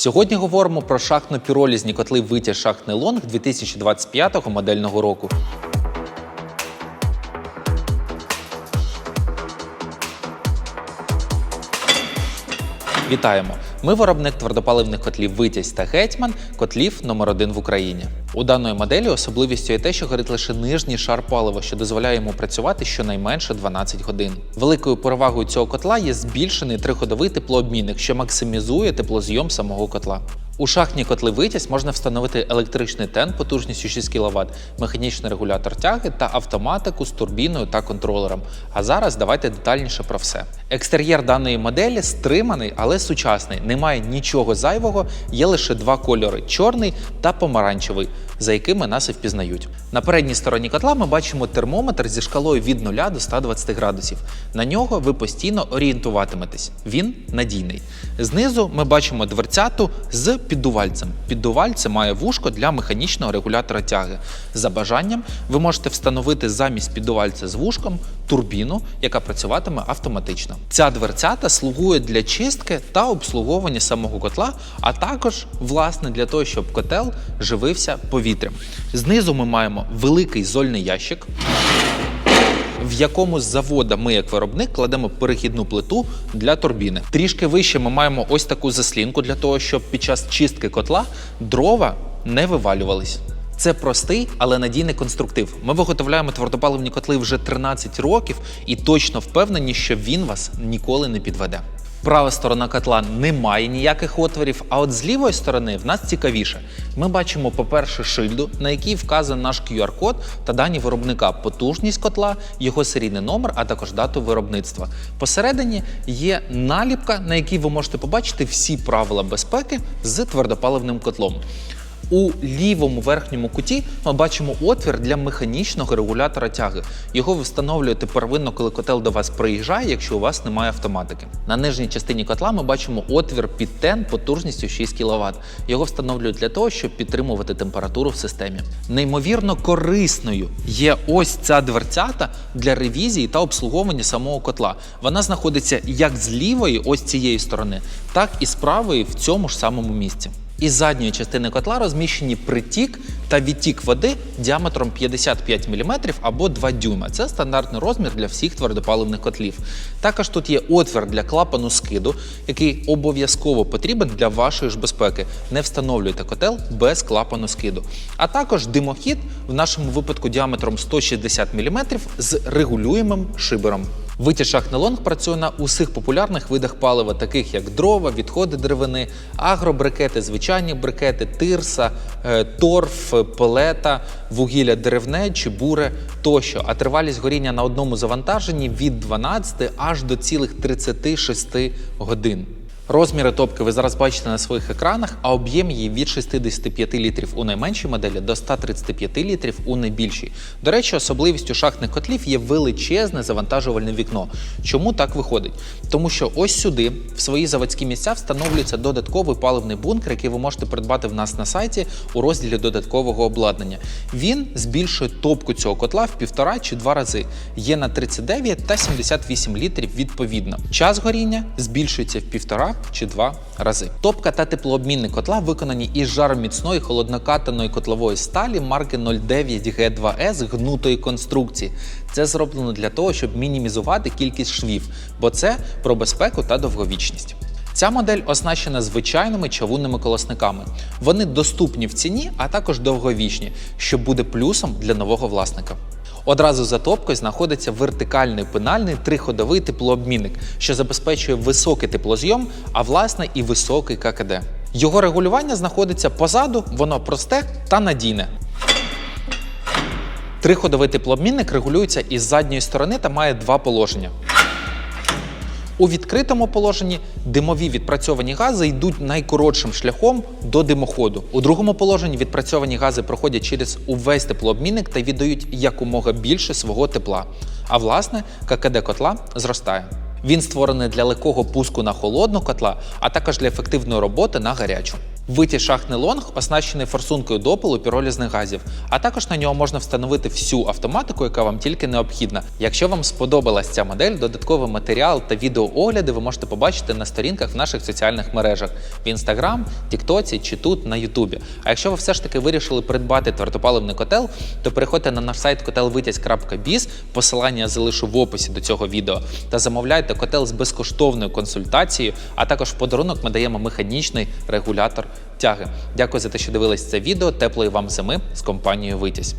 Сьогодні говоримо про шахтно-піролізні котли витяг шахтний лонг 2025 модельного року. Вітаємо! Ми виробник твердопаливних котлів Витязь та Гетьман, котлів номер один в Україні. У даної моделі особливістю є те, що горить лише нижній шар палива, що дозволяє йому працювати щонайменше 12 годин. Великою перевагою цього котла є збільшений триходовий теплообмінник, що максимізує теплозйом самого котла. У шахтні котли можна встановити електричний тен потужністю 6 кВт, механічний регулятор тяги та автоматику з турбіною та контролером. А зараз давайте детальніше про все. Екстер'єр даної моделі стриманий, але сучасний. Немає нічого зайвого, є лише два кольори чорний та помаранчевий, за якими нас і впізнають. На передній стороні котла ми бачимо термометр зі шкалою від 0 до 120 градусів. На нього ви постійно орієнтуватиметесь. Він надійний. Знизу ми бачимо дверцяту з піддувальцем. Піддувальце має вушко для механічного регулятора тяги. За бажанням ви можете встановити замість піддувальця з вушком турбіну, яка працюватиме автоматично. Ця дверцята слугує для чистки та обслуговування самого котла, а також власне для того, щоб котел живився повітрям. Знизу ми маємо великий зольний ящик. В якому з завода ми, як виробник, кладемо перехідну плиту для турбіни. Трішки вище ми маємо ось таку заслінку для того, щоб під час чистки котла дрова не вивалювались. Це простий, але надійний конструктив. Ми виготовляємо твердопаливні котли вже 13 років і точно впевнені, що він вас ніколи не підведе. Права сторона котла не має ніяких отворів, а от з лівої сторони в нас цікавіше. Ми бачимо, по-перше, шильду, на якій вказаний наш QR-код та дані виробника, потужність котла, його серійний номер, а також дату виробництва. Посередині є наліпка, на якій ви можете побачити всі правила безпеки з твердопаливним котлом. У лівому верхньому куті ми бачимо отвір для механічного регулятора тяги. Його ви встановлюєте первинно, коли котел до вас приїжджає, якщо у вас немає автоматики. На нижній частині котла ми бачимо отвір під тен потужністю 6 кВт. Його встановлюють для того, щоб підтримувати температуру в системі. Неймовірно корисною є ось ця дверцята для ревізії та обслуговування самого котла. Вона знаходиться як з лівої, ось цієї сторони, так і з правої в цьому ж самому місці. Із задньої частини котла розміщені притік та відтік води діаметром 55 мм або 2 дюйма. Це стандартний розмір для всіх твердопаливних котлів. Також тут є отвір для клапану скиду, який обов'язково потрібен для вашої ж безпеки. Не встановлюйте котел без клапану скиду. А також димохід, в нашому випадку діаметром 160 мм з регулюємим шибером. Витяг шахнелонг працює на усіх популярних видах палива, таких як дрова, відходи деревини, агробрикети, звичайні брикети, тирса, е, торф, пелета, вугілля деревне чи буре тощо. А тривалість горіння на одному завантаженні від 12 аж до цілих 36 годин. Розміри топки ви зараз бачите на своїх екранах, а об'єм її від 65 літрів у найменшій моделі до 135 літрів у найбільшій. До речі, особливістю шахтних котлів є величезне завантажувальне вікно. Чому так виходить? Тому що ось сюди, в свої заводські місця, встановлюється додатковий паливний бункер, який ви можете придбати в нас на сайті у розділі додаткового обладнання. Він збільшує топку цього котла в півтора чи два рази. Є на 39 та 78 літрів відповідно. Час горіння збільшується в півтора чи два рази. Топка та теплообмінник котла виконані із жароміцної холоднокатаної котлової сталі марки 09G2S гнутої конструкції. Це зроблено для того, щоб мінімізувати кількість швів, бо це про безпеку та довговічність. Ця модель оснащена звичайними чавунними колосниками. Вони доступні в ціні, а також довговічні, що буде плюсом для нового власника. Одразу за топкою знаходиться вертикальний пенальний триходовий теплообмінник, що забезпечує високий теплозйом, а власне і високий ККД. Його регулювання знаходиться позаду, воно просте та надійне. Триходовий теплообмінник регулюється із задньої сторони та має два положення. У відкритому положенні димові відпрацьовані гази йдуть найкоротшим шляхом до димоходу. У другому положенні відпрацьовані гази проходять через увесь теплообмінник та віддають якомога більше свого тепла. А власне, ККД котла зростає. Він створений для легкого пуску на холодну котла, а також для ефективної роботи на гарячу. Витязь шахтний лонг оснащений форсункою допалу піролізних газів, а також на нього можна встановити всю автоматику, яка вам тільки необхідна. Якщо вам сподобалась ця модель, додатковий матеріал та відеоогляди ви можете побачити на сторінках в наших соціальних мережах в Instagram, Тіктоці чи тут на Ютубі. А якщо ви все ж таки вирішили придбати твердопаливний котел, то переходьте на наш сайт котелвитязь.біз, посилання залишу в описі до цього відео, та замовляйте котел з безкоштовною консультацією, а також в подарунок ми даємо механічний регулятор тяги. Дякую за те, що дивились це відео. Теплої вам зими з компанією Витязь.